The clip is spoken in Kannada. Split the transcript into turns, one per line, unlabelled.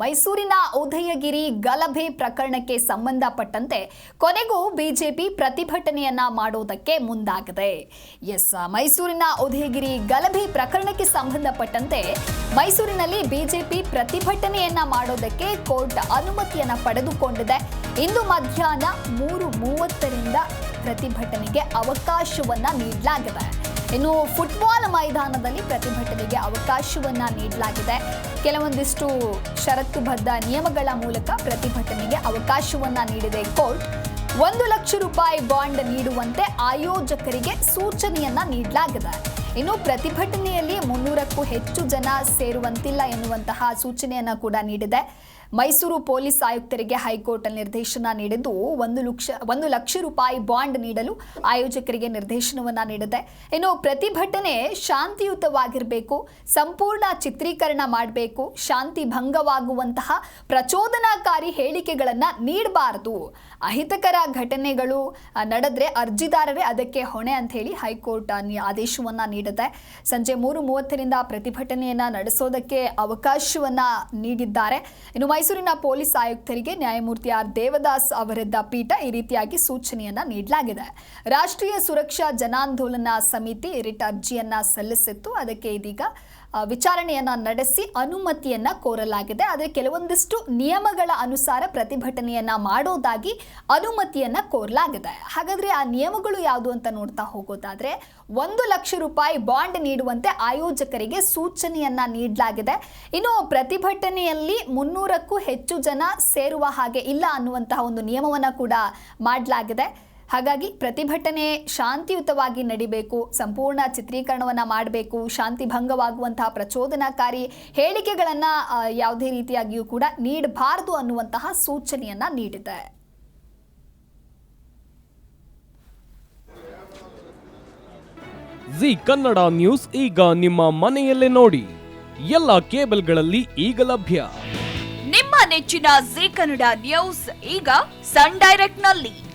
ಮೈಸೂರಿನ ಉದಯಗಿರಿ ಗಲಭೆ ಪ್ರಕರಣಕ್ಕೆ ಸಂಬಂಧಪಟ್ಟಂತೆ ಕೊನೆಗೂ ಬಿಜೆಪಿ ಪ್ರತಿಭಟನೆಯನ್ನ ಮಾಡೋದಕ್ಕೆ ಮುಂದಾಗಿದೆ. ಎಸ್, ಮೈಸೂರಿನ ಉದಯಗಿರಿ ಗಲಭೆ ಪ್ರಕರಣಕ್ಕೆ ಸಂಬಂಧಪಟ್ಟಂತೆ ಮೈಸೂರಿನಲ್ಲಿ ಬಿಜೆಪಿ ಪ್ರತಿಭಟನೆಯನ್ನ ಮಾಡೋದಕ್ಕೆ ಕೋರ್ಟ್ ಅನುಮತಿಯನ್ನ ಪಡೆದುಕೊಂಡಿದೆ. ಇಂದು ಮಧ್ಯಾಹ್ನ ಮೂರು ಮೂವತ್ತರಿಂದ ಪ್ರತಿಭಟನೆಗೆ ಅವಕಾಶವನ್ನ ನೀಡಲಾಗಿದೆ. ಇನ್ನು ಫುಟ್ಬಾಲ್ ಮೈದಾನದಲ್ಲಿ ಪ್ರತಿಭಟನೆಗೆ ಅವಕಾಶವನ್ನ ನೀಡಲಾಗಿದೆ. ಕೆಲವೊಂದಿಷ್ಟು ಷರತ್ತುಬದ್ಧ ನಿಯಮಗಳ ಮೂಲಕ ಪ್ರತಿಭಟನೆಗೆ ಅವಕಾಶವನ್ನ ನೀಡಿದೆ ಕೋರ್ಟ್. ಒಂದು ಲಕ್ಷ ರೂಪಾಯಿ ಬಾಂಡ್ ನೀಡುವಂತೆ ಆಯೋಜಕರಿಗೆ ಸೂಚನೆಯನ್ನ ನೀಡಲಾಗಿದೆ. ಇನ್ನು ಪ್ರತಿಭಟನೆಯಲ್ಲಿ ಮುನ್ನೂರಕ್ಕೂ ಹೆಚ್ಚು ಜನ ಸೇರುವಂತಿಲ್ಲ ಎನ್ನುವಂತಹ ಸೂಚನೆಯನ್ನ ಕೂಡ ನೀಡಿದೆ. ಮೈಸೂರು ಪೊಲೀಸ್ ಆಯುಕ್ತರಿಗೆ ಹೈಕೋರ್ಟ್ ನಿರ್ದೇಶನ ನೀಡಿದ್ದು ಒಂದು ಲಕ್ಷ ಒಂದು ಲಕ್ಷ ರೂಪಾಯಿ ಬಾಂಡ್ ನೀಡಲು ಆಯೋಜಕರಿಗೆ ನಿರ್ದೇಶನವನ್ನ ನೀಡಿದೆ. ಇನ್ನು ಪ್ರತಿಭಟನೆ ಶಾಂತಿಯುತವಾಗಿರಬೇಕು, ಸಂಪೂರ್ಣ ಚಿತ್ರೀಕರಣ ಮಾಡಬೇಕು, ಶಾಂತಿ ಭಂಗವಾಗುವಂತಹ ಪ್ರಚೋದನಾಕಾರಿ ಹೇಳಿಕೆಗಳನ್ನ ನೀಡಬಾರದು. ಅಹಿತಕರ ಘಟನೆಗಳು ನಡೆದ್ರೆ ಅರ್ಜಿದಾರರೇ ಅದಕ್ಕೆ ಹೊಣೆ ಅಂತ ಹೇಳಿ ಹೈಕೋರ್ಟ್ ಆದೇಶವನ್ನ ನೀಡಿದೆ. ಸಂಜೆ ಮೂರು ಮೂವತ್ತರಿಂದ ಪ್ರತಿಭಟನೆಯನ್ನ ನಡೆಸೋದಕ್ಕೆ ಅವಕಾಶವನ್ನ ನೀಡಿದ್ದಾರೆ. ಇನ್ನು ಮೈಸೂರಿನ ಪೊಲೀಸ್ ಆಯುಕ್ತರಿಗೆ ನ್ಯಾಯಮೂರ್ತಿ ಆರ್. ದೇವದಾಸ್ ಅವರಿದ್ದ ಪೀಠ ಈ ರೀತಿಯಾಗಿ ಸೂಚನೆಯನ್ನ ನೀಡಲಾಗಿದೆ. ರಾಷ್ಟ್ರೀಯ ಸುರಕ್ಷಾ ಜನಾಂದೋಲನ ಸಮಿತಿ ರಿಟ್ ಅರ್ಜಿಯನ್ನ ಸಲ್ಲಿಸಿತ್ತು. ಅದಕ್ಕೆ ಇದೀಗ ವಿಚಾರಣೆಯನ್ನ ನಡೆಸಿ ಅನುಮತಿಯನ್ನ ಕೋರಲಾಗಿದೆ. ಆದರೆ ಕೆಲವೊಂದಿಷ್ಟು ನಿಯಮಗಳ ಅನುಸಾರ ಪ್ರತಿಭಟನೆಯನ್ನ ಮಾಡೋದಾಗಿ ಅನುಮತಿಯನ್ನ ಕೋರಲಾಗಿದೆ. ಹಾಗಾದ್ರೆ ಆ ನಿಯಮಗಳು ಯಾವುದು ಅಂತ ನೋಡ್ತಾ ಹೋಗೋದಾದರೆ ಒಂದು ಲಕ್ಷ ರೂಪಾಯಿ ಬಾಂಡ್ ನೀಡುವಂತೆ ಆಯೋಜಕರಿಗೆ ಸೂಚನೆಯನ್ನ ನೀಡಲಾಗಿದೆ. ಇನ್ನು ಪ್ರತಿಭಟನೆಯಲ್ಲಿ ಮುನ್ನೂರಕ್ಕೂ ಹೆಚ್ಚು ಜನ ಸೇರುವ ಹಾಗೆ ಇಲ್ಲ ಅನ್ನುವಂತಹ ಒಂದು ನಿಯಮವನ್ನ ಕೂಡ ಮಾಡಲಾಗಿದೆ. ಹಾಗಾಗಿ ಪ್ರತಿಭಟನೆ ಶಾಂತಿಯುತವಾಗಿ ನಡಿಬೇಕು ಸಂಪೂರ್ಣ ಚಿತ್ರೀಕರಣವನ್ನು ಮಾಡಬೇಕು ಶಾಂತಿ ಭಂಗವಾಗುವಂತಹ ಪ್ರಚೋದನಾಕಾರಿ ಹೇಳಿಕೆಗಳನ್ನು ಯಾವುದೇ ರೀತಿಯಾಗಿಯೂ ಕೂಡ ನೀಡಬಾರದು ಅನ್ನುವಂತಹ ಸೂಚನೆಯನ್ನ ನೀಡಿದೆ.
ಜಿ ಕನ್ನಡ ನ್ಯೂಸ್ ಈಗ ನಿಮ್ಮ ಮನೆಯಲ್ಲೇ ನೋಡಿ. ಎಲ್ಲ ಕೇಬಲ್ಗಳಲ್ಲಿ ಈಗ ಲಭ್ಯ.
ನಿಮ್ಮ ನೆಚ್ಚಿನ ಜಿ ಕನ್ನಡ ನ್ಯೂಸ್ ಈಗ ಸನ್ ಡೈರೆಕ್ಟ್ನಲ್ಲಿ